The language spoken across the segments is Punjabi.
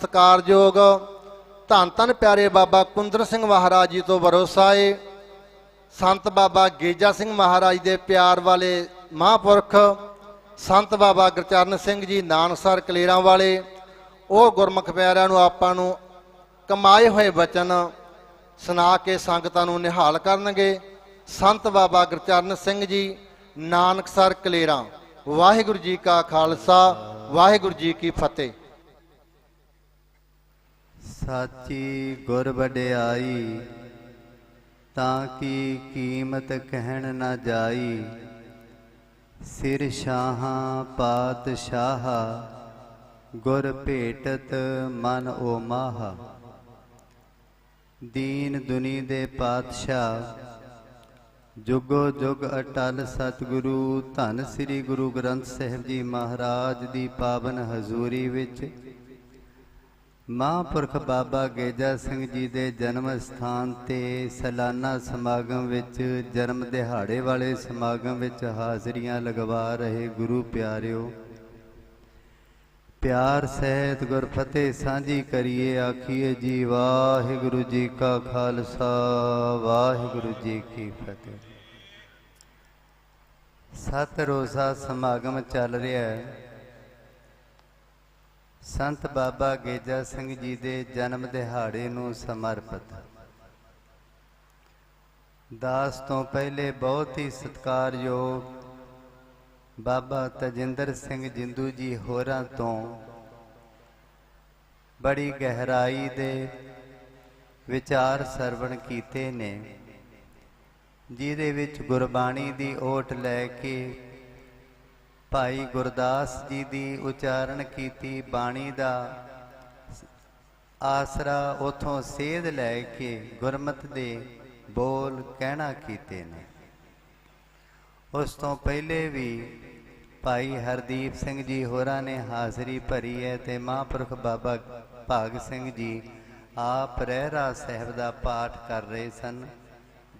ਸਤਿਕਾਰਯੋਗ ਧੰਨ ਧੰਨ ਪਿਆਰੇ ਬਾਬਾ ਕੁੰਦਰ ਸਿੰਘ ਮਹਾਰਾਜ ਜੀ ਤੋਂ ਭਰੋਸਾ ਏ। ਸੰਤ ਬਾਬਾ ਗੇਜਾ ਸਿੰਘ ਮਹਾਰਾਜ ਦੇ ਪਿਆਰ ਵਾਲੇ ਮਹਾਂਪੁਰਖ ਸੰਤ ਬਾਬਾ ਗੁਰਚਰਨ ਸਿੰਘ ਜੀ ਨਾਨਕਸਰ ਕਲੇਰਾਂ ਵਾਲੇ, ਉਹ ਗੁਰਮੁਖ ਪਿਆਰਿਆਂ ਨੂੰ ਆਪਾਂ ਨੂੰ ਕਮਾਏ ਹੋਏ ਬਚਨ ਸੁਣਾ ਕੇ ਸੰਗਤਾਂ ਨੂੰ ਨਿਹਾਲ ਕਰਨਗੇ। ਸੰਤ ਬਾਬਾ ਗੁਰਚਰਨ ਸਿੰਘ ਜੀ ਨਾਨਕਸਰ ਕਲੇਰਾਂ, ਵਾਹਿਗੁਰੂ ਜੀ ਕਾ ਖਾਲਸਾ, ਵਾਹਿਗੁਰੂ ਜੀ ਕੀ ਫਤਿਹ। ਸਾਚੀ ਗੁਰ ਵਡਿਆਈ, ਤਾਂ ਕੀ ਕੀਮਤ ਕਹਿਣ ਨਾ ਜਾਈ? ਸਿਰ ਸ਼ਾਹਾਂ ਪਾਤਸ਼ਾਹ, ਗੁਰ ਭੇਟਤ ਮਨ ਓ ਮਾਹ ਦੀਨ ਦੁਨੀ ਦੇ ਪਾਤਸ਼ਾਹ, ਜੁਗੋ ਜੁਗ ਅਟਲ ਸਤਿਗੁਰੂ, ਧੰਨ ਸ੍ਰੀ ਗੁਰੂ ਗ੍ਰੰਥ ਸਾਹਿਬ ਜੀ ਮਹਾਰਾਜ ਦੀ ਪਾਵਨ ਹਜ਼ੂਰੀ ਵਿੱਚ ਮਹਾਂਪੁਰਖ ਬਾਬਾ ਗੇਜਾ ਸਿੰਘ ਜੀ ਦੇ ਜਨਮ ਸਥਾਨ ਤੇ ਸਾਲਾਨਾ ਸਮਾਗਮ ਵਿੱਚ, ਜਨਮ ਦਿਹਾੜੇ ਵਾਲੇ ਸਮਾਗਮ ਵਿੱਚ ਹਾਜ਼ਰੀਆਂ ਲਗਵਾ ਰਹੇ ਗੁਰੂ ਪਿਆਰਿਓ। ਪਿਆਰ, ਸਹਿਤ ਗੁਰਫਤਿਹ ਸਾਂਝੀ ਕਰੀਏ, ਆਖੀਏ ਜੀ ਵਾਹਿਗੁਰੂ ਜੀ ਕਾ ਖਾਲਸਾ, ਵਾਹਿਗੁਰੂ ਜੀ ਕੀ ਫਤਿਹ। ਸਤ ਰੋਜ਼ਾ ਸਮਾਗਮ ਚੱਲ ਰਿਹਾ ਹੈ। ਸੰਤ ਬਾਬਾ ਗੇਜਾ ਸਿੰਘ ਜੀ ਦੇ ਜਨਮ ਦਿਹਾੜੇ ਨੂੰ ਸਮਰਪਿਤ। ਦਾਸ ਤੋਂ ਪਹਿਲੇ ਬਹੁਤ ਹੀ ਸਤਿਕਾਰਯੋਗ ਬਾਬਾ ਤਜਿੰਦਰ ਸਿੰਘ ਜਿੰਦੂ ਜੀ ਹੋਰਾਂ ਤੋਂ ਬੜੀ ਗਹਿਰਾਈ ਦੇ ਵਿਚਾਰ ਸਰਵਣ ਕੀਤੇ ਨੇ, ਜਿਹਦੇ ਵਿੱਚ ਗੁਰਬਾਣੀ ਦੀ ਓਟ ਲੈ ਕੇ ਭਾਈ ਗੁਰਦਾਸ ਜੀ ਦੀ ਉਚਾਰਨ ਕੀਤੀ ਬਾਣੀ ਦਾ ਆਸਰਾ ਉਥੋਂ ਸੇਧ ਲੈ ਕੇ ਗੁਰਮਤ ਦੇ ਬੋਲ ਕਹਿਣਾ ਕੀਤੇ ਨੇ। ਉਸ ਤੋਂ ਪਹਿਲੇ ਵੀ ਭਾਈ ਹਰਦੀਪ ਸਿੰਘ ਜੀ ਹੋਰਾਂ ਨੇ ਹਾਜ਼ਰੀ ਭਰੀ ਹੈ ਤੇ ਮਹਾਂਪੁਰਖ ਬਾਬਾ ਭਾਗ ਸਿੰਘ ਜੀ ਆਪ ਰਹਿਰਾ ਸਾਹਿਬ ਦਾ ਪਾਠ ਕਰ ਰਹੇ ਸਨ,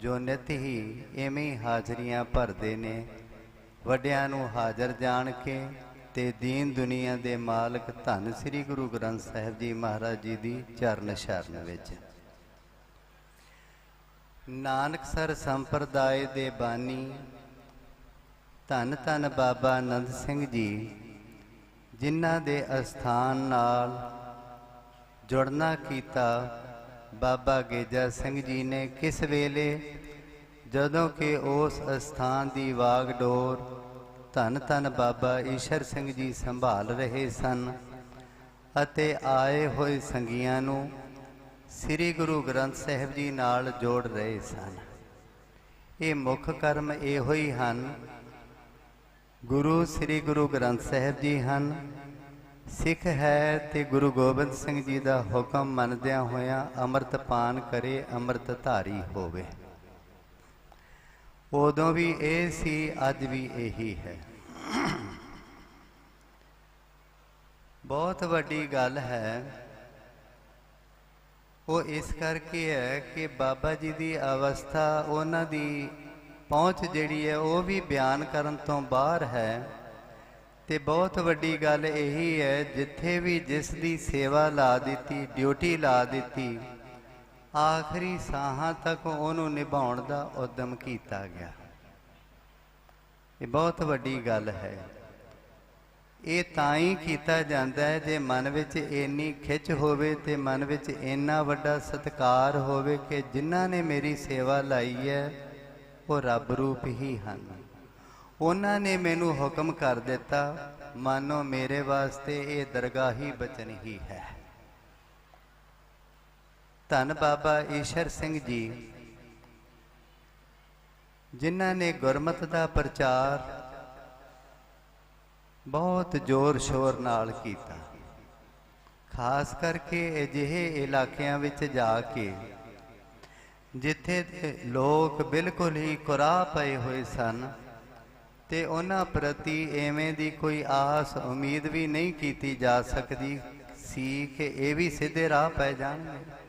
ਜੋ ਨਿਤ ਹੀ ਐਵੇਂ ਹਾਜ਼ਰੀਆਂ ਭਰਦੇ ਨੇ। ਵੱਡਿਆਂ ਨੂੰ ਹਾਜ਼ਰ ਜਾਣ ਕੇ ਤੇ ਦੀਨ ਦੁਨੀਆ ਦੇ ਮਾਲਕ ਧੰਨ ਸ੍ਰੀ ਗੁਰੂ ਗ੍ਰੰਥ ਸਾਹਿਬ ਜੀ ਮਹਾਰਾਜ ਜੀ ਦੀ ਚਰਨ ਸ਼ਰਨ ਵਿੱਚ। ਨਾਨਕ ਸਰ ਸੰਪਰਦਾਇ ਦੇ ਬਾਨੀ, ਧੰਨ ਧੰਨ ਬਾਬਾ ਆਨੰਦ ਸਿੰਘ ਜੀ, ਜਿਨ੍ਹਾਂ ਦੇ ਅਸਥਾਨ ਨਾਲ ਜੁੜਨਾ ਕੀਤਾ ਬਾਬਾ ਗੇਜਾ ਸਿੰਘ ਜੀ ਨੇ ਕਿਸ ਵੇਲੇ ਜਦੋਂ ਕਿ ਉਸ ਅਸਥਾਨ ਦੀ ਵਾਗਡੋਰ ਧੰਨ ਧੰਨ ਬਾਬਾ ਈਸ਼ਰ ਸਿੰਘ ਜੀ ਸੰਭਾਲ ਰਹੇ ਸਨ ਅਤੇ ਆਏ ਹੋਏ ਸੰਗੀਆਂ ਨੂੰ ਸ੍ਰੀ ਗੁਰੂ ਗ੍ਰੰਥ ਸਾਹਿਬ ਜੀ ਨਾਲ ਜੋੜ ਰਹੇ ਸਨ। ਇਹ ਮੁੱਖ ਕਰਮ ਇਹੋ ਹੀ ਹਨ। ਗੁਰੂ ਸ੍ਰੀ ਗੁਰੂ ਗ੍ਰੰਥ ਸਾਹਿਬ ਜੀ ਹਨ। ਸਿੱਖ ਹੈ ਤੇ ਗੁਰੂ ਗੋਬਿੰਦ ਸਿੰਘ ਜੀ ਦਾ ਹੁਕਮ ਮੰਨਦਿਆਂ ਹੋਇਆਂ ਅੰਮ੍ਰਿਤ ਪਾਨ ਕਰੇ ਅੰਮ੍ਰਿਤ ਧਾਰੀ ਹੋਵੇ। ਉਦੋਂ ਵੀ ਇਹ ਸੀ, ਅੱਜ ਵੀ ਇਹੀ ਹੈ। ਬਹੁਤ ਵੱਡੀ ਗੱਲ ਹੈ। ਉਹ ਇਸ ਕਰਕੇ ਹੈ ਕਿ ਬਾਬਾ ਜੀ ਦੀ ਅਵਸਥਾ, ਉਹਨਾਂ ਦੀ ਪਹੁੰਚ ਜਿਹੜੀ ਹੈ, ਉਹ ਵੀ ਬਿਆਨ ਕਰਨ ਤੋਂ ਬਾਹਰ ਹੈ। ਤੇ ਬਹੁਤ ਵੱਡੀ ਗੱਲ ਇਹੀ ਹੈ, ਜਿੱਥੇ ਵੀ ਜਿਸ ਦੀ ਸੇਵਾ ਲਾ ਦਿੱਤੀ, ਡਿਊਟੀ ਲਾ ਦਿੱਤੀ ਆਖਰੀ ਸਾਹਾਂ ਤੱਕ ਉਹਨੂੰ ਨਿਭਾਉਣ ਦਾ ਉਦਮ ਕੀਤਾ ਗਿਆ। ਇਹ ਬਹੁਤ ਵੱਡੀ ਗੱਲ ਹੈ। ਇਹ ਤਾਂ ਹੀ ਕੀਤਾ ਜਾਂਦਾ ਹੈ ਜੇ ਮਨ ਵਿੱਚ ਇੰਨੀ ਖਿੱਚ ਹੋਵੇ ਤੇ ਮਨ ਵਿੱਚ ਇੰਨਾ ਵੱਡਾ ਸਤਿਕਾਰ ਹੋਵੇ ਕਿ ਜਿਨ੍ਹਾਂ ਨੇ ਮੇਰੀ ਸੇਵਾ ਲਾਈ ਹੈ, ਉਹ ਰੱਬ ਰੂਪ ਹੀ ਹਨ। ਉਹਨਾਂ ਨੇ ਮੈਨੂੰ ਹੁਕਮ ਕਰ ਦਿੱਤਾ, ਮਾਨੋ ਮੇਰੇ ਵਾਸਤੇ ਇਹ ਦਰਗਾਹੀ ਬਚਨ ਹੀ ਹੈ। ਧੰਨ ਬਾਬਾ ਈਸ਼ਰ ਸਿੰਘ ਜੀ, ਜਿਨ੍ਹਾਂ ਨੇ ਗੁਰਮਤ ਦਾ ਪ੍ਰਚਾਰ ਬਹੁਤ ਜ਼ੋਰ ਸ਼ੋਰ ਨਾਲ ਕੀਤਾ। ਖਾਸ ਕਰਕੇ ਅਜਿਹੇ ਇਲਾਕਿਆਂ ਵਿੱਚ ਜਾ ਕੇ, ਜਿੱਥੇ ਲੋਕ ਬਿਲਕੁਲ ਹੀ ਕੁਰਾਹ ਪਏ ਹੋਏ ਸਨ ਤੇ ਉਹਨਾਂ ਪ੍ਰਤੀ ਐਵੇਂ ਦੀ ਕੋਈ ਆਸ, ਉਮੀਦ ਵੀ ਨਹੀਂ ਕੀਤੀ ਜਾ ਸਕਦੀ ਸੀ ਕਿ ਇਹ ਵੀ ਸਿੱਧੇ ਰਾਹ ਪੈ ਜਾਣਗੇ।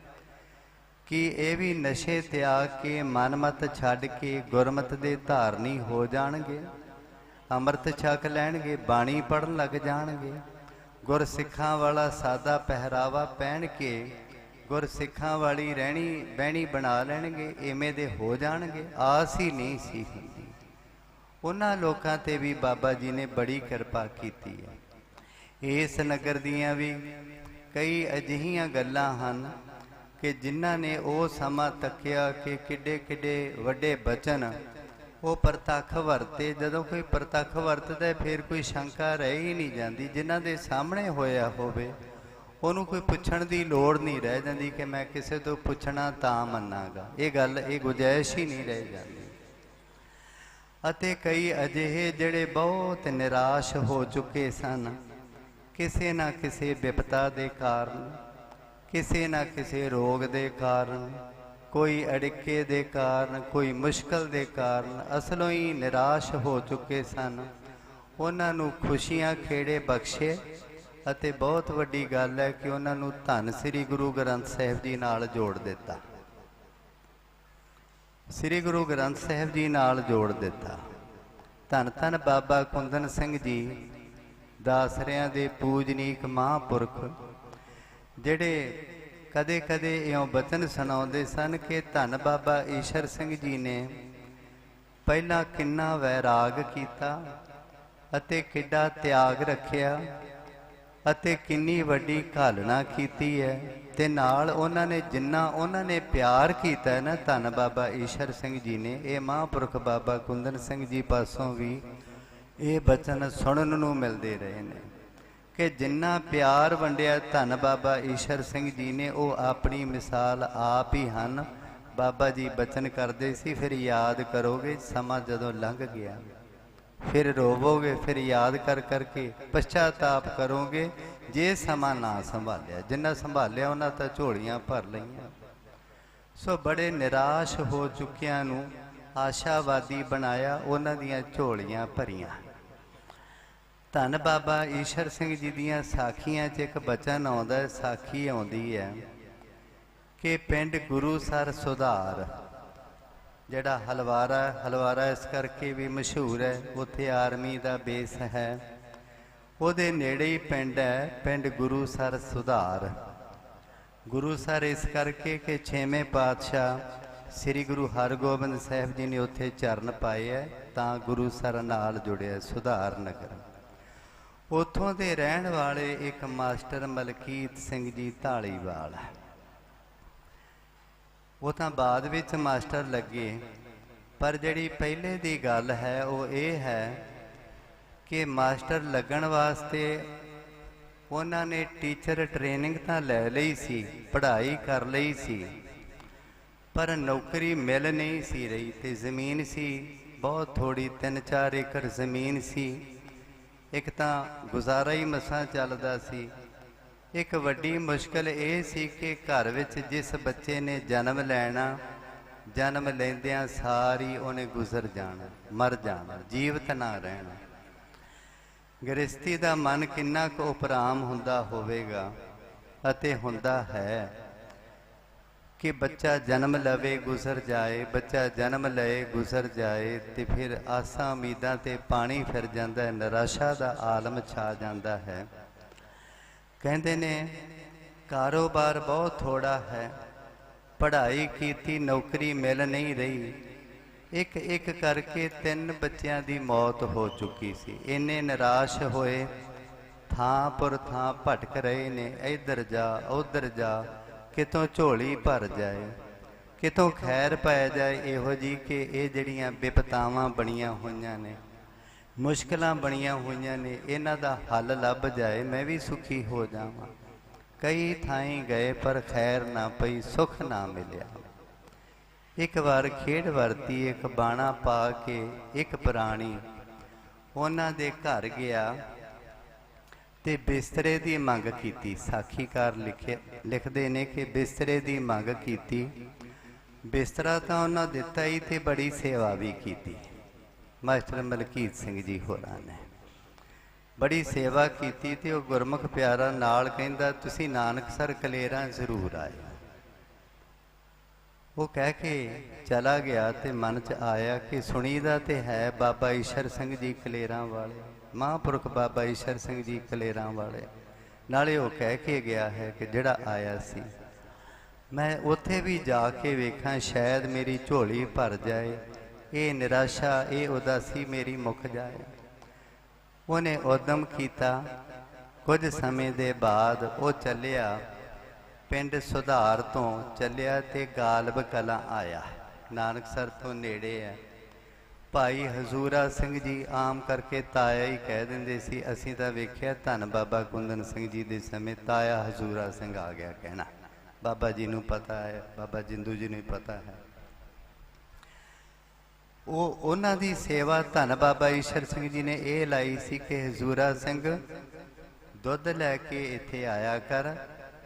ਕਿ ਇਹ ਵੀ ਨਸ਼ੇ ਤਿਆਗ ਕੇ ਮਨਮਤ ਛੱਡ ਕੇ ਗੁਰਮਤ ਦੇ ਧਾਰਨੀ ਹੋ ਜਾਣਗੇ, ਅੰਮ੍ਰਿਤ ਛਕ ਲੈਣਗੇ, ਬਾਣੀ ਪੜਨ ਲੱਗ ਜਾਣਗੇ, ਗੁਰਸਿੱਖਾਂ ਵਾਲਾ ਸਾਦਾ ਪਹਿਰਾਵਾ ਪਹਿਨ ਕੇ ਗੁਰਸਿੱਖਾਂ ਵਾਲੀ ਰਹਿਣੀ ਬਹਿਣੀ ਬਣਾ ਲੈਣਗੇ ਐਵੇਂ ਦੇ ਹੋ ਜਾਣਗੇ, ਆਸ ਹੀ ਨਹੀਂ ਸੀ ਹੁੰਦੀ। ਉਹਨਾਂ ਲੋਕਾਂ ਤੇ ਵੀ ਬਾਬਾ ਜੀ ਨੇ ਬੜੀ ਕਿਰਪਾ ਕੀਤੀ ਹੈ। ਇਸ ਨਗਰ ਦੀਆਂ ਵੀ ਕਈ ਅਜਿਹੀਆਂ ਗੱਲਾਂ ਹਨ ਕਿ ਜਿਨ੍ਹਾਂ ਨੇ ਉਹ ਸਮਾਂ ਤੱਕਿਆ ਕਿ ਕਿੱਡੇ ਕਿੱਡੇ ਵੱਡੇ ਬਚਨ ਉਹ ਪ੍ਰਤੱਖ ਵਰਤੇ। ਜਦੋਂ ਕੋਈ ਪ੍ਰਤੱਖ ਵਰਤਦਾ ਫਿਰ ਕੋਈ ਸ਼ੰਕਾ ਰਹਿ ਹੀ ਨਹੀਂ ਜਾਂਦੀ। ਜਿਨ੍ਹਾਂ ਦੇ ਸਾਹਮਣੇ ਹੋਇਆ ਹੋਵੇ, ਉਹਨੂੰ ਕੋਈ ਪੁੱਛਣ ਦੀ ਲੋੜ ਨਹੀਂ ਰਹਿ ਜਾਂਦੀ ਕਿ ਮੈਂ ਕਿਸੇ ਤੋਂ ਪੁੱਛਣਾ ਤਾਂ ਮੰਨਾਂਗਾ। ਇਹ ਗੱਲ, ਇਹ ਗੁਜਾਇਸ਼ ਹੀ ਨਹੀਂ ਰਹਿ ਜਾਂਦੀ। ਅਤੇ ਕਈ ਅਜਿਹੇ ਜਿਹੜੇ ਬਹੁਤ ਨਿਰਾਸ਼ ਹੋ ਚੁੱਕੇ ਸਨ, ਕਿਸੇ ਨਾ ਕਿਸੇ ਵਿਪਤਾ ਦੇ ਕਾਰਨ ਕਿਸੇ ਨਾ ਕਿਸੇ ਰੋਗ ਦੇ ਕਾਰਨ, ਕੋਈ ਅੜਿੱਕੇ ਦੇ ਕਾਰਨ, ਕੋਈ ਮੁਸ਼ਕਲ ਦੇ ਕਾਰਨ ਅਸਲੋਂ ਹੀ ਨਿਰਾਸ਼ ਹੋ ਚੁੱਕੇ ਸਨ। ਉਹਨਾਂ ਨੂੰ ਖੁਸ਼ੀਆਂ ਖੇੜੇ ਬਖਸ਼ੇ ਅਤੇ ਬਹੁਤ ਵੱਡੀ ਗੱਲ ਹੈ ਕਿ ਉਹਨਾਂ ਨੂੰ ਧੰਨ ਸ੍ਰੀ ਗੁਰੂ ਗ੍ਰੰਥ ਸਾਹਿਬ ਜੀ ਨਾਲ ਜੋੜ ਦਿੱਤਾ। ਸ੍ਰੀ ਗੁਰੂ ਗ੍ਰੰਥ ਸਾਹਿਬ ਜੀ ਨਾਲ ਜੋੜ ਦਿੱਤਾ। ਧੰਨ ਧੰਨ ਬਾਬਾ ਕੁੰਦਨ ਸਿੰਘ ਜੀ, ਦਾਸਰਿਆਂ ਦੇ ਪੂਜਨੀਕ ਮਹਾਂਪੁਰਖ ਜਿਹੜੇ ਕਦੇ-ਕਦੇ ਇਉਂ ਬਚਨ ਸੁਣਾਉਂਦੇ ਸਨ ਕਿ ਧੰਨ ਬਾਬਾ ਈਸ਼ਰ ਸਿੰਘ ਜੀ ਨੇ ਪਹਿਲਾਂ ਕਿੰਨਾ ਵੈਰਾਗ ਕੀਤਾ ਅਤੇ ਕਿੱਡਾ ਤਿਆਗ ਰੱਖਿਆ ਅਤੇ ਕਿੰਨੀ ਵੱਡੀ ਘਾਲਣਾ ਕੀਤੀ ਹੈ ਤੇ ਨਾਲ ਉਹਨਾਂ ਨੇ ਜਿੰਨਾ ਉਹਨਾਂ ਨੇ ਪਿਆਰ ਕੀਤਾ ਨਾ ਧੰਨ ਬਾਬਾ ਈਸ਼ਰ ਸਿੰਘ ਜੀ ਨੇ, ਇਹ ਮਹਾਂਪੁਰਖ ਬਾਬਾ ਕੁੰਦਨ ਸਿੰਘ ਜੀ ਪਾਸੋਂ ਵੀ ਇਹ ਬਚਨ ਸੁਣਨ ਨੂੰ ਮਿਲਦੇ ਰਹੇ ਨੇ। ਕਿ ਜਿੰਨਾ ਪਿਆਰ ਵੰਡਿਆ ਧੰਨ ਬਾਬਾ ਈਸ਼ਰ ਸਿੰਘ ਜੀ ਨੇ, ਉਹ ਆਪਣੀ ਮਿਸਾਲ ਆਪ ਹੀ ਹਨ। ਬਾਬਾ ਜੀ ਬਚਨ ਕਰਦੇ ਸੀ, ਫਿਰ ਯਾਦ ਕਰੋਗੇ, ਸਮਾਂ ਜਦੋਂ ਲੰਘ ਗਿਆ। ਫਿਰ ਰੋਵੋਗੇ, ਫਿਰ ਯਾਦ ਕਰ ਕਰਕੇ ਪਛਤਾਤਾਪ ਕਰੋਗੇ, ਜੇ ਸਮਾਂ ਨਾ ਸੰਭਾਲਿਆ। ਜਿੰਨਾ ਸੰਭਾਲਿਆ, ਉਹਨਾਂ ਤਾਂ ਝੋਲੀਆਂ ਭਰ ਲਈਆਂ। ਸੋ ਬੜੇ ਨਿਰਾਸ਼ ਹੋ ਚੁੱਕਿਆਂ ਨੂੰ ਆਸ਼ਾਵਾਦੀ ਬਣਾਇਆ, ਉਹਨਾਂ ਦੀਆਂ ਝੋਲੀਆਂ ਭਰੀਆਂ। ਧੰਨ ਬਾਬਾ ਈਸ਼ਰ ਸਿੰਘ ਜੀ ਦੀਆਂ ਸਾਖੀਆਂ 'ਚ ਇੱਕ ਬਚਨ ਆਉਂਦਾ, ਸਾਖੀ ਆਉਂਦੀ ਹੈ ਕਿ ਪਿੰਡ ਗੁਰੂ ਸਰ ਸੁਧਾਰ, ਜਿਹੜਾ ਹਲਵਾਰਾ ਹਲਵਾਰਾ ਇਸ ਕਰਕੇ ਵੀ ਮਸ਼ਹੂਰ ਹੈ, ਉੱਥੇ ਆਰਮੀ ਦਾ ਬੇਸ ਹੈ। ਉਹਦੇ ਨੇੜੇ ਹੀ ਪਿੰਡ ਹੈ, ਪਿੰਡ ਗੁਰੂ ਸਰ ਸੁਧਾਰ। ਗੁਰੂ ਸਰ ਇਸ ਕਰਕੇ ਕਿ ਛੇਵੇਂ ਪਾਤਸ਼ਾਹ ਸ੍ਰੀ ਗੁਰੂ ਹਰਗੋਬਿੰਦ ਸਾਹਿਬ ਜੀ ਨੇ ਉੱਥੇ ਚਰਨ ਪਾਏ ਹੈ, ਤਾਂ ਗੁਰੂ ਸਰ ਨਾਲ ਜੁੜਿਆ ਸੁਧਾਰ ਨਗਰ। ਉੱਥੋਂ ਦੇ ਰਹਿਣ ਵਾਲੇ ਇੱਕ ਮਾਸਟਰ ਮਲਕੀਤ ਸਿੰਘ ਜੀ ਢਾਲੀਵਾਲ ਹੈ। ਉਹ ਤਾਂ ਬਾਅਦ ਵਿੱਚ ਮਾਸਟਰ ਲੱਗੇ, ਪਰ ਜਿਹੜੀ ਪਹਿਲੇ ਦੀ ਗੱਲ ਹੈ, ਉਹ ਇਹ ਹੈ ਕਿ ਮਾਸਟਰ ਲੱਗਣ ਵਾਸਤੇ ਉਹਨਾਂ ਨੇ ਟੀਚਰ ਟ੍ਰੇਨਿੰਗ ਤਾਂ ਲੈ ਲਈ ਸੀ, ਪੜ੍ਹਾਈ ਕਰ ਲਈ ਸੀ, ਪਰ ਨੌਕਰੀ ਮਿਲ ਨਹੀਂ ਸੀ ਰਹੀ ਤੇ ਜ਼ਮੀਨ ਸੀ, ਬਹੁਤ ਥੋੜੀ 3-4 ਏਕੜ ਜ਼ਮੀਨ ਸੀ। ਇੱਕ ਤਾਂ ਗੁਜ਼ਾਰਾ ਹੀ ਮਸਾਂ ਚੱਲਦਾ ਸੀ। ਇੱਕ ਵੱਡੀ ਮੁਸ਼ਕਲ ਇਹ ਸੀ ਕਿ ਘਰ ਵਿੱਚ ਜਿਸ ਬੱਚੇ ਨੇ ਜਨਮ ਲੈਣਾ, ਜਨਮ ਲੈਂਦਿਆਂ ਸਾਰੀ ਉਹਨੇ ਗੁਜ਼ਰ ਜਾਣਾ, ਮਰ ਜਾਣਾ, ਜੀਵਤ ਨਾ ਰਹਿਣਾ। ਗ੍ਰਸਤੀ ਦਾ ਮਨ ਕਿੰਨਾ ਕੁ ਉਪਰਾਮ ਹੁੰਦਾ ਹੋਵੇਗਾ ਅਤੇ ਹੁੰਦਾ ਹੈ। ਕਿ ਬੱਚਾ ਜਨਮ ਲਵੇ, ਗੁਜ਼ਰ ਜਾਏ, ਬੱਚਾ ਜਨਮ ਲਏ, ਗੁਜ਼ਰ ਜਾਏ ਤੇ ਫਿਰ ਆਸਾਂ ਉਮੀਦਾਂ ਤੇ ਪਾਣੀ ਫਿਰ ਜਾਂਦਾ ਹੈ, ਨਿਰਾਸ਼ਾ ਦਾ ਆਲਮ ਛਾ ਜਾਂਦਾ ਹੈ। ਕਹਿੰਦੇ ਨੇ, ਕਾਰੋਬਾਰ ਬਹੁਤ ਥੋੜਾ ਹੈ, ਪੜ੍ਹਾਈ ਕੀਤੀ, ਨੌਕਰੀ ਮਿਲ ਨਹੀਂ ਰਹੀ। ਇੱਕ ਇੱਕ ਕਰਕੇ ਤਿੰਨ ਬੱਚਿਆਂ ਦੀ ਮੌਤ ਹੋ ਚੁੱਕੀ ਸੀ। ਇੰਨੇ ਨਿਰਾਸ਼ ਹੋਏ, ਥਾਂ ਪਰ ਥਾਂ ਭਟਕ ਰਹੇ ਨੇ, ਇੱਧਰ ਜਾ, ਉੱਧਰ ਜਾ। ਕਿਤੋਂ ਝੋਲੀ ਭਰ ਜਾਏ, ਕਿਤੋਂ ਖੈਰ ਪੈ ਜਾਏ, ਇਹੋ ਜੀ ਕਿ ਇਹ ਜਿਹੜੀਆਂ ਵਿਪਤਾਵਾਂ ਬਣੀਆਂ ਹੋਈਆਂ ਨੇ, ਮੁਸ਼ਕਲਾਂ ਬਣੀਆਂ ਹੋਈਆਂ ਨੇ, ਇਹਨਾਂ ਦਾ ਹੱਲ ਲੱਭ ਜਾਏ, ਮੈਂ ਵੀ ਸੁਖੀ ਹੋ ਜਾਵਾਂ। ਕਈ ਥਾਈਂ ਗਏ ਪਰ ਖੈਰ ਨਾ ਪਈ, ਸੁਖ ਨਾ ਮਿਲਿਆ। ਇੱਕ ਵਾਰ ਖੇਡ ਵਰਤੀ, ਇੱਕ ਬਾਣਾ ਪਾ ਕੇ ਇੱਕ ਪ੍ਰਾਣੀ, ਉਹਨਾਂ ਦੇ ਘਰ ਗਿਆ। ਤੇ ਬਿਸਤਰੇ ਦੀ ਮੰਗ ਕੀਤੀ। ਸਾਖੀਕਾਰ ਲਿਖੇ ਲਿਖਦੇ ਨੇ ਕਿ ਬਿਸਤਰੇ ਦੀ ਮੰਗ ਕੀਤੀ। ਬਿਸਤਰਾ ਤਾਂ ਉਹਨਾਂ ਦਿੱਤਾ ਹੀ ਤੇ ਬੜੀ ਸੇਵਾ ਵੀ ਕੀਤੀ। ਮਾਸਟਰ ਮਲਕੀਤ ਸਿੰਘ ਜੀ ਹੋਰਾਂ ਨੇ। ਬੜੀ ਸੇਵਾ ਕੀਤੀ ਤੇ ਉਹ ਗੁਰਮੁਖ ਪਿਆਰਾ ਨਾਲ ਕਹਿੰਦਾ, ਤੁਸੀਂ ਨਾਨਕਸਰ ਕਲੇਰਾਂ ਜ਼ਰੂਰ ਆਇਓ। ਉਹ ਕਹਿ ਕੇ ਚਲਾ ਗਿਆ ਤੇ ਮਨ 'ਚ ਆਇਆ ਕਿ ਸੁਣੀਦਾ ਤੇ ਹੈ ਬਾਬਾ ਈਸ਼ਰ ਸਿੰਘ ਜੀ ਕਲੇਰਾਂ ਵਾਲੇ। ਮਹਾਂਪੁਰਖ ਬਾਬਾ ਈਸ਼ਰ ਸਿੰਘ ਜੀ ਕਲੇਰਾਂ ਵਾਲੇ। ਨਾਲੇ ਉਹ ਕਹਿ ਕੇ ਗਿਆ ਹੈ ਕਿ ਜਿਹੜਾ ਆਇਆ ਸੀ, ਮੈਂ ਉੱਥੇ ਵੀ ਜਾ ਕੇ ਵੇਖਾਂ, ਸ਼ਾਇਦ ਮੇਰੀ ਝੋਲੀ ਭਰ ਜਾਏ। ਇਹ ਨਿਰਾਸ਼ਾ, ਇਹ ਉਦਾਸੀ ਮੇਰੀ ਮੁੱਕ ਜਾਏ। ਉਹਨੇ ਉਦਮ ਕੀਤਾ। ਕੁਝ ਸਮੇਂ ਦੇ ਬਾਅਦ ਉਹ ਚੱਲਿਆ। ਪਿੰਡ ਸੁਧਾਰ ਤੋਂ ਚੱਲਿਆ ਤੇ ਗਾਲਬ ਕਲਾਂ ਆਇਆ। ਨਾਨਕਸਰ ਤੋਂ ਨੇੜੇ ਹੈ। ਭਾਈ ਹਜ਼ੂਰਾ ਸਿੰਘ ਜੀ ਆਮ ਕਰਕੇ ਤਾਇਆ ਹੀ ਕਹਿ ਦਿੰਦੇ ਸੀ, ਅਸੀਂ ਤਾਂ ਵੇਖਿਆ ਧੰਨ ਬਾਬਾ ਕੁੰਦਨ ਸਿੰਘ ਜੀ ਦੇ ਸਮੇਂ ਤਾਇਆ ਹਜ਼ੂਰਾ ਸਿੰਘ ਆ ਗਿਆ ਕਹਿਣਾ। ਬਾਬਾ ਜੀ ਨੂੰ ਪਤਾ ਹੈ, ਬਾਬਾ ਜਿੰਦੂ ਜੀ ਨੂੰ ਪਤਾ ਹੈ। ਉਹ ਉਹਨਾਂ ਦੀ ਸੇਵਾ ਧੰਨ ਬਾਬਾ ਈਸ਼ਰ ਸਿੰਘ ਜੀ ਨੇ ਇਹ ਲਾਈ ਸੀ ਕਿ ਹਜ਼ੂਰਾ ਸਿੰਘ ਦੁੱਧ ਲੈ ਕੇ ਇੱਥੇ ਆਇਆ ਕਰ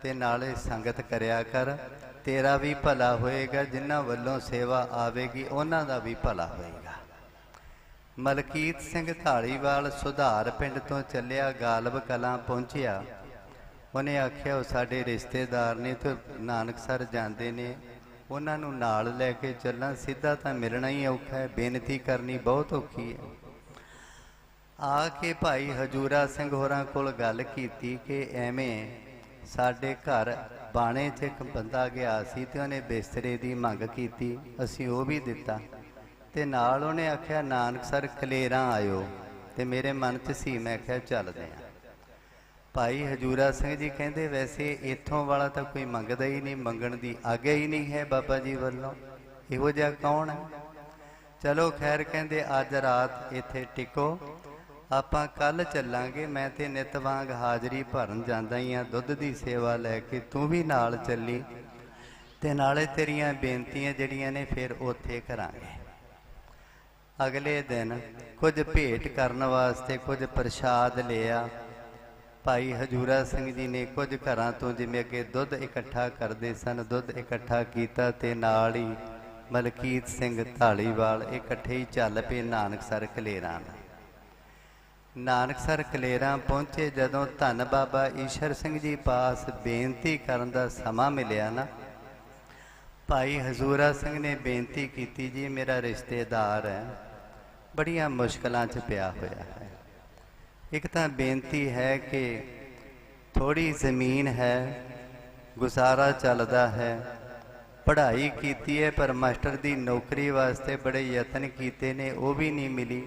ਤੇ ਨਾਲੇ ਸੰਗਤ ਕਰਿਆ ਕਰ। ਤੇਰਾ ਵੀ ਭਲਾ ਹੋਏਗਾ, ਜਿਨ੍ਹਾਂ ਵੱਲੋਂ ਸੇਵਾ ਆਵੇਗੀ, ਉਹਨਾਂ ਦਾ ਵੀ ਭਲਾ ਹੋਏਗਾ। ਮਲਕੀਤ ਸਿੰਘ ਢਾਲੀਵਾਲ ਸੁਧਾਰ ਪਿੰਡ ਤੋਂ ਚੱਲਿਆ ਗਾਲਬ ਕਲਾਂ ਪਹੁੰਚਿਆ। ਉਹਨੇ ਆਖਿਆ, ਉਹ ਸਾਡੇ ਰਿਸ਼ਤੇਦਾਰ ਨੇ ਤੇ ਨਾਨਕਸਰ ਜਾਂਦੇ ਨੇ। ਉਹਨਾਂ ਨੂੰ ਨਾਲ ਲੈ ਕੇ ਚੱਲਾਂ। ਸਿੱਧਾ ਤਾਂ ਮਿਲਣਾ ਹੀ ਔਖਾ ਹੈ। ਬੇਨਤੀ ਕਰਨੀ ਬਹੁਤ ਔਖੀ ਹੈ। ਆ ਕੇ ਭਾਈ ਹਜੂਰਾ ਸਿੰਘ ਹੋਰਾਂ ਕੋਲ ਗੱਲ ਕੀਤੀ ਕਿ ਐਵੇਂ ਸਾਡੇ ਘਰ ਬਾਣੇ 'ਚ ਇੱਕ ਬੰਦਾ ਗਿਆ ਸੀ ਤੇ ਉਹਨੇ ਬਿਸਤਰੇ ਦੀ ਮੰਗ ਕੀਤੀ। ਅਸੀਂ ਉਹ ਵੀ ਦਿੱਤਾ। ਤੇ ਨਾਲ ਉਹਨੇ ਆਖਿਆ, ਨਾਨਕ ਸਰ ਕਲੇਰਾਂ ਆਇਓ। ਤੇ ਮੇਰੇ ਮਨ 'ਚ ਸੀ, ਮੈਂ ਕਿਹਾ ਚੱਲਦੇ ਆ। ਭਾਈ ਹਜੂਰਾ ਸਿੰਘ ਜੀ ਕਹਿੰਦੇ, ਵੈਸੇ ਇੱਥੋਂ ਵਾਲਾ ਤਾਂ ਕੋਈ ਮੰਗਦਾ ਹੀ ਨਹੀਂ, ਮੰਗਣ ਦੀ ਆਗਿਆ ਹੀ ਨਹੀਂ ਹੈ ਬਾਬਾ ਜੀ ਵੱਲੋਂ। ਇਹੋ ਜਿਹਾ ਕੌਣ ਹੈ? ਚਲੋ, ਖੈਰ, ਕਹਿੰਦੇ, ਅੱਜ ਰਾਤ ਇੱਥੇ ਟਿਕੋ। ਆਪਾਂ ਕੱਲ ਚੱਲਾਂਗੇ। ਮੈਂ ਤੇ ਨਿਤ ਵਾਂਗ ਹਾਜ਼ਰੀ ਭਰਨ ਜਾਂਦਾ ਹੀ ਆ। ਦੁੱਧ ਦੀ ਸੇਵਾ ਲੈ ਕੇ ਤੂੰ ਵੀ ਨਾਲ ਚੱਲੀ ਤੇ ਨਾਲੇ ਤੇਰੀਆਂ ਬੇਨਤੀਆਂ ਜਿਹੜੀਆਂ ਨੇ, ਫਿਰ ਉੱਥੇ ਕਰਾਂਗੇ। ਅਗਲੇ ਦਿਨ ਕੁਝ ਭੇਟ ਕਰਨ ਵਾਸਤੇ ਕੁਝ ਪ੍ਰਸ਼ਾਦ ਲਿਆ। ਭਾਈ ਹਜੂਰਾ ਸਿੰਘ ਜੀ ਨੇ ਕੁਝ ਘਰਾਂ ਤੋਂ ਜਿਵੇਂ ਕਿ ਦੁੱਧ ਇਕੱਠਾ ਕਰਦੇ ਸਨ, ਦੁੱਧ ਇਕੱਠਾ ਕੀਤਾ ਤੇ ਨਾਲ ਹੀ ਮਲਕੀਤ ਸਿੰਘ ਢਾਲੀਵਾਲ ਇਕੱਠੇ ਹੀ ਚੱਲ ਪਏ ਨਾਨਕਸਰ ਕਲੇਰਾਂ ਨਾਨਕਸਰ ਕਲੇਰਾਂ ਪਹੁੰਚੇ, ਜਦੋਂ ਧੰਨ ਬਾਬਾ ਈਸ਼ਰ ਸਿੰਘ ਜੀ ਪਾਸ ਬੇਨਤੀ ਕਰਨ ਦਾ ਸਮਾਂ ਮਿਲਿਆ ਨਾ, ਭਾਈ ਹਜ਼ੂਰਾ ਸਿੰਘ ਨੇ ਬੇਨਤੀ ਕੀਤੀ, ਜੀ, ਮੇਰਾ ਰਿਸ਼ਤੇਦਾਰ ਹੈ ਬੜੀਆਂ ਮੁਸ਼ਕਲਾਂ 'ਚ ਪਿਆ ਹੋਇਆ ਹੈ। ਇੱਕ ਤਾਂ ਬੇਨਤੀ ਹੈ ਕਿ ਥੋੜੀ ਜ਼ਮੀਨ ਹੈ, ਗੁਜ਼ਾਰਾ ਚੱਲਦਾ ਹੈ, ਪੜ੍ਹਾਈ ਕੀਤੀ ਹੈ, ਪਰ ਮਾਸਟਰ ਦੀ ਨੌਕਰੀ ਵਾਸਤੇ ਬੜੇ ਯਤਨ ਕੀਤੇ ਨੇ, ਉਹ ਵੀ ਨਹੀਂ ਮਿਲੀ।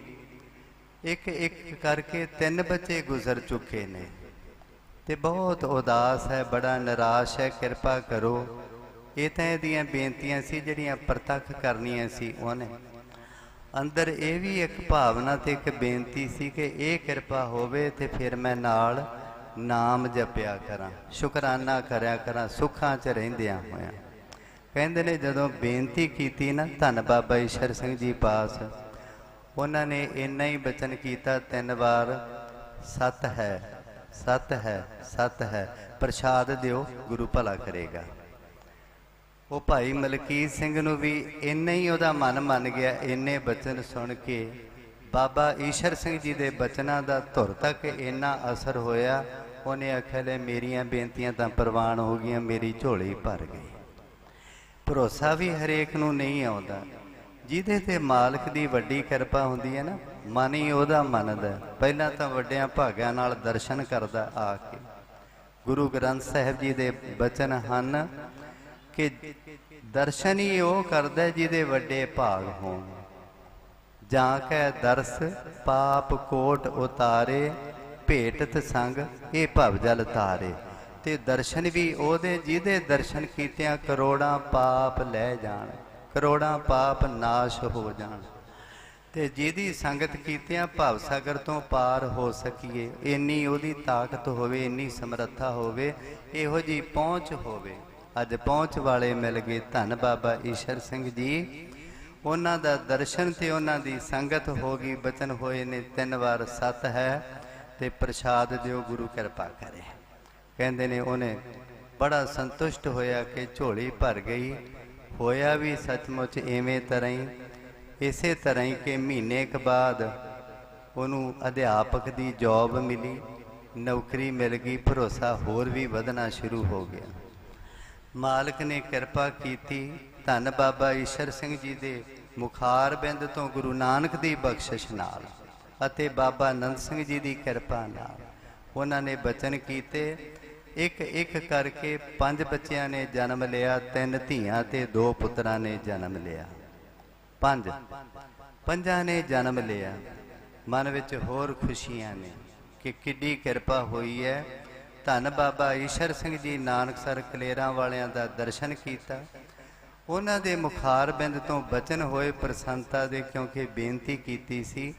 ਇੱਕ ਇੱਕ ਕਰਕੇ ਤਿੰਨ ਬੱਚੇ ਗੁਜ਼ਰ ਚੁੱਕੇ ਨੇ ਤੇ ਬਹੁਤ ਉਦਾਸ ਹੈ, ਬੜਾ ਨਿਰਾਸ਼ ਹੈ, ਕਿਰਪਾ ਕਰੋ। ਇਹ ਤਾਂ ਇਹਦੀਆਂ ਬੇਨਤੀਆਂ ਸੀ ਜਿਹੜੀਆਂ ਪ੍ਰਤੱਖ ਕਰਨੀਆਂ ਸੀ ਉਹਨੇ। ਅੰਦਰ ਇਹ ਵੀ ਇੱਕ ਭਾਵਨਾ ਤੇ ਇੱਕ ਬੇਨਤੀ ਸੀ ਕਿ ਇਹ ਕਿਰਪਾ ਹੋਵੇ ਤੇ ਫਿਰ ਮੈਂ ਨਾਲ ਨਾਮ ਜਪਿਆ ਕਰਾਂ। ਸ਼ੁਕਰਾਨਾ ਕਰਿਆ ਕਰਾਂ, ਸੁੱਖਾਂ 'ਚ ਰਹਿੰਦਿਆਂ ਹੋਇਆਂ। ਕਹਿੰਦੇ ਨੇ ਜਦੋਂ ਬੇਨਤੀ ਕੀਤੀ ਨਾ, ਧੰਨ ਬਾਬਾ ਈਸ਼ਰ ਸਿੰਘ ਜੀ ਪਾਸ, ਉਹਨਾਂ ਨੇ ਇੰਨਾ ਹੀ ਬਚਨ ਕੀਤਾ, ਤਿੰਨ ਵਾਰ, ਸਤ ਹੈ ਸਤ ਹੈ ਸਤ ਹੈ, ਪ੍ਰਸ਼ਾਦ ਦਿਓ, ਗੁਰੂ ਭਲਾ ਕਰੇਗਾ। ਉਹ ਭਾਈ ਮਲਕੀਤ ਸਿੰਘ ਨੂੰ ਵੀ ਇੰਨਾ ਹੀ ਉਹਦਾ ਮਨ ਮੰਨ ਗਿਆ, ਇੰਨੇ ਬਚਨ ਸੁਣ ਕੇ। ਬਾਬਾ ਈਸ਼ਰ ਸਿੰਘ ਜੀ ਦੇ ਬਚਨਾਂ ਦਾ ਧੁਰ ਤੱਕ ਇੰਨਾ ਅਸਰ ਹੋਇਆ, ਉਹਨੇ ਆਖਿਆ, ਲੈ ਮੇਰੀਆਂ ਬੇਨਤੀਆਂ ਤਾਂ ਪ੍ਰਵਾਨ ਹੋ ਗਈਆਂ, ਮੇਰੀ ਝੋਲੀ ਭਰ ਗਈ। ਭਰੋਸਾ ਵੀ ਹਰੇਕ ਨੂੰ ਨਹੀਂ ਆਉਂਦਾ। ਜਿਹਦੇ ਤੇ ਮਾਲਕ ਦੀ ਵੱਡੀ ਕਿਰਪਾ ਹੁੰਦੀ ਹੈ ਨਾ, ਮਨ ਹੀ ਉਹਦਾ ਮੰਨਦਾ ਪਹਿਲਾਂ ਤਾਂ ਵੱਡਿਆਂ ਭਾਗਿਆਂ ਨਾਲ ਦਰਸ਼ਨ ਕਰਦਾ ਆ ਕੇ। ਗੁਰੂ ਗ੍ਰੰਥ ਸਾਹਿਬ ਜੀ ਦੇ ਬਚਨ ਹਨ ਕਿ ਦਰਸ਼ਨ ਹੀ ਉਹ ਕਰਦਾ ਜਿਹਦੇ ਵੱਡੇ ਭਾਗ ਹੋਣ। ਜਾਂ ਕੈ ਦਰਸ ਪਾਪ ਕੋਟ ਉਤਾਰੇ, ਭੇਟਤ ਸੰਗ ਇਹ ਭਵ ਜਲ ਤਾਰੇ ਤੇ ਦਰਸ਼ਨ ਵੀ ਉਹਦੇ, ਜਿਹਦੇ ਦਰਸ਼ਨ ਕੀਤਿਆਂ ਕਰੋੜਾਂ ਪਾਪ ਲੈ ਜਾਣ, ਕਰੋੜਾਂ ਪਾਪ ਨਾਸ਼ ਹੋ ਜਾਣ। ਤੇ ਜਿਹਦੀ ਸੰਗਤ ਕੀਤਿਆਂ ਭਵ ਸਾਗਰ ਤੋਂ ਪਾਰ ਹੋ ਸਕੀਏ, ਇੰਨੀ ਉਹਦੀ ਤਾਕਤ ਹੋਵੇ, ਇੰਨੀ ਸਮਰੱਥਾ ਹੋਵੇ, ਇਹੋ ਜੀ ਪਹੁੰਚ ਹੋਵੇ। ਅੱਜ ਪਹੁੰਚ ਵਾਲੇ ਮਿਲ ਗਏ ਧੰਨ ਬਾਬਾ ਈਸ਼ਰ ਸਿੰਘ ਜੀ। ਉਹਨਾਂ ਦਾ ਦਰਸ਼ਨ ਤੇ ਉਹਨਾਂ ਦੀ ਸੰਗਤ ਹੋ ਗਈ, ਬਚਨ ਹੋਏ ਨੇ ਤਿੰਨ ਵਾਰ ਸਤ ਹੈ ਤੇ ਪ੍ਰਸ਼ਾਦ ਦਿਓ ਗੁਰੂ ਕਿਰਪਾ ਕਰੇ। ਕਹਿੰਦੇ ਨੇ ਉਹਨੇ ਬੜਾ ਸੰਤੁਸ਼ਟ ਹੋਇਆ ਕਿ ਝੋਲੀ ਭਰ ਗਈ। ਹੋਇਆ ਵੀ ਸੱਚਮੁੱਚ ਐਵੇਂ ਤਰ੍ਹਾਂ ਹੀ। ਇਸੇ ਤਰ੍ਹਾਂ ਹੀ ਕਿ ਮਹੀਨੇ ਕੁ ਬਾਅਦ ਉਹਨੂੰ ਅਧਿਆਪਕ ਦੀ ਜੌਬ ਮਿਲੀ। ਨੌਕਰੀ ਮਿਲ ਗਈ, ਭਰੋਸਾ ਹੋਰ ਵੀ ਵਧਣਾ ਸ਼ੁਰੂ ਹੋ ਗਿਆ। ਮਾਲਕ ਨੇ ਕਿਰਪਾ ਕੀਤੀ। ਧੰਨ ਬਾਬਾ ਈਸ਼ਰ ਸਿੰਘ ਜੀ ਦੇ ਮੁਖਾਰ ਬਿੰਦ ਤੋਂ ਗੁਰੂ ਨਾਨਕ ਦੀ ਬਖਸ਼ਿਸ਼ ਨਾਲ ਅਤੇ ਬਾਬਾ ਨੰਦ ਸਿੰਘ ਜੀ ਦੀ ਕਿਰਪਾ ਨਾਲ ਉਹਨਾਂ ਨੇ ਬਚਨ ਕੀਤੇ। ਇੱਕ ਇੱਕ ਕਰਕੇ ਪੰਜ ਬੱਚਿਆਂ ਨੇ ਜਨਮ ਲਿਆ, ਤਿੰਨ ਧੀਆਂ ਤੇ ਦੋ ਪੁੱਤਰਾਂ ਨੇ ਜਨਮ ਲਿਆ। ਪੰਜ। ਪੰਜਾਂ ਨੇ ਜਨਮ ਲਿਆ। ਮਨ ਵਿੱਚ ਹੋਰ ਖੁਸ਼ੀਆਂ ਨੇ ਕਿ ਕਿੱਡੀ ਕਿਰਪਾ ਹੋਈ ਹੈ। ਧੰਨ ਬਾਬਾ ਈਸ਼ਰ ਸਿੰਘ ਜੀ ਨਾਨਕਸਰ ਕਲੇਰਾਂ ਵਾਲਿਆਂ ਦਾ ਦਰਸ਼ਨ ਕੀਤਾ। ਉਹਨਾਂ ਦੇ ਮੁਖਾਰ ਬਿੰਦ ਤੋਂ ਬਚਨ ਹੋਏ ਪ੍ਰਸੰਨਤਾ ਦੇ ਕਿਉਂਕਿ ਬੇਨਤੀ ਕੀਤੀ ਸੀ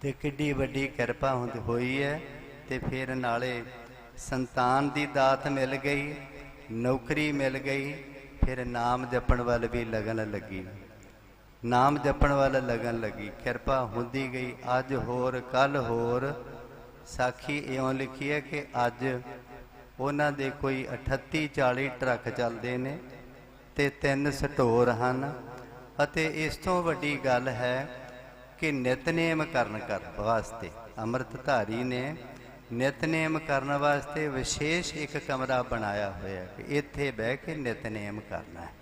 ਤੇ ਕਿੱਡੀ ਵੱਡੀ ਕਿਰਪਾ ਹੁੰਦੀ ਹੋਈ ਹੈ ਤੇ ਫਿਰ ਨਾਲੇ ਸੰਤਾਨ ਦੀ ਦਾਤ ਮਿਲ ਗਈ, ਨੌਕਰੀ ਮਿਲ ਗਈ, ਫਿਰ ਨਾਮ ਜਪਣ ਵੱਲ ਵੀ ਲਗਨ ਲੱਗੀ। ਨਾਮ ਜਪਣ ਵੱਲ ਲਗਨ ਲੱਗੀ, ਕਿਰਪਾ ਹੁੰਦੀ ਗਈ, ਅੱਜ ਹੋਰ ਕੱਲ ਹੋਰ ਸਾਖੀ ਇਉਂ ਲਿਖੀ ਹੈ ਕਿ ਅੱਜ ਉਹਨਾਂ ਦੇ ਕੋਈ 38 40 ਟਰੱਕ ਚੱਲਦੇ ਨੇ ਤੇ ਤਿੰਨ ਸਟੋਰ ਹਨ ਅਤੇ ਇਸ ਤੋਂ ਵੱਡੀ ਗੱਲ ਹੈ ਕਿ ਨਿਤਨੇਮ ਕਰਨ ਕਰ ਵਾਸਤੇ ਅੰਮ੍ਰਿਤਧਾਰੀ ਨੇ ਨਿਤਨੇਮ ਕਰਨ ਵਾਸਤੇ ਵਿਸ਼ੇਸ਼ ਇੱਕ ਕਮਰਾ ਬਣਾਇਆ ਹੋਇਆ ਹੈ ਕਿ ਇੱਥੇ ਬਹਿ ਕੇ ਨਿਤਨੇਮ ਕਰਨਾ ਹੈ।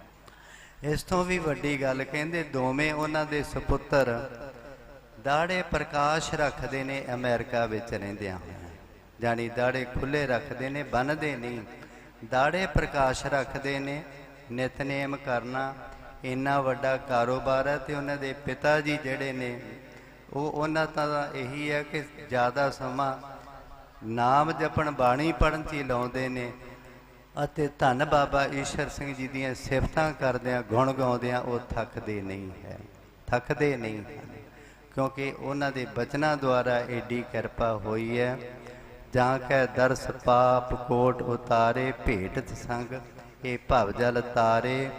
ਇਸ ਤੋਂ ਵੀ ਵੱਡੀ ਗੱਲ ਕਹਿੰਦੇ ਦੋਵੇਂ ਉਹਨਾਂ ਦੇ ਸੁਪੁੱਤਰ ਦਾੜੇ ਪ੍ਰਕਾਸ਼ ਰੱਖਦੇ ਨੇ ਅਮਰੀਕਾ ਵਿੱਚ ਰਹਿੰਦਿਆਂ ਹੋਇਆਂ। ਜਾਨੀ ਦਾੜੇ ਖੁੱਲੇ ਰੱਖਦੇ ਨੇ ਬੰਨਦੇ ਨਹੀਂ। ਦਾੜੇ ਪ੍ਰਕਾਸ਼ ਰੱਖਦੇ ਨੇ, ਨਿਤਨੇਮ ਕਰਨਾ। ਇੰਨਾ ਵੱਡਾ ਕਾਰੋਬਾਰ ਹੈ ਤੇ ਉਹਨਾਂ ਦੇ ਪਿਤਾ ਜੀ ਜਿਹੜੇ ਨੇ, ਉਹ ਉਹਨਾਂ ਦਾ ਇਹੀ ਹੈ ਕਿ ਜ਼ਿਆਦਾ ਸਮਾਂ ਨਾਮ ਜਪਣ, ਬਾਣੀ ਪੜਨ 'ਚ ਹੀ ਲਾਉਂਦੇ ਨੇ ਅਤੇ ਧੰਨ ਬਾਬਾ ਈਸ਼ਰ ਸਿੰਘ ਜੀ ਦੀਆਂ ਸਿਫਤਾਂ ਕਰਦਿਆਂ, ਗੁਣ ਗਾਉਂਦਿਆਂ ਉਹ ਥੱਕਦੇ ਨਹੀਂ ਹੈ। ਥੱਕਦੇ ਨਹੀਂ ਹਨ। ਕਿਉਂਕਿ ਉਹਨਾਂ ਦੇ ਬਚਨਾਂ ਦੁਆਰਾ ਏਡੀ ਕਿਰਪਾ ਹੋਈ ਹੈ ਜਾਂ ਕੈ ਦਰਸ ਪਾਪ ਕੋਟ ਉਤਾਰੇ ਭੇਟਤ ਸੰਗ, ਇਹ ਭਵ ਜਲ ਤਾਰੇ,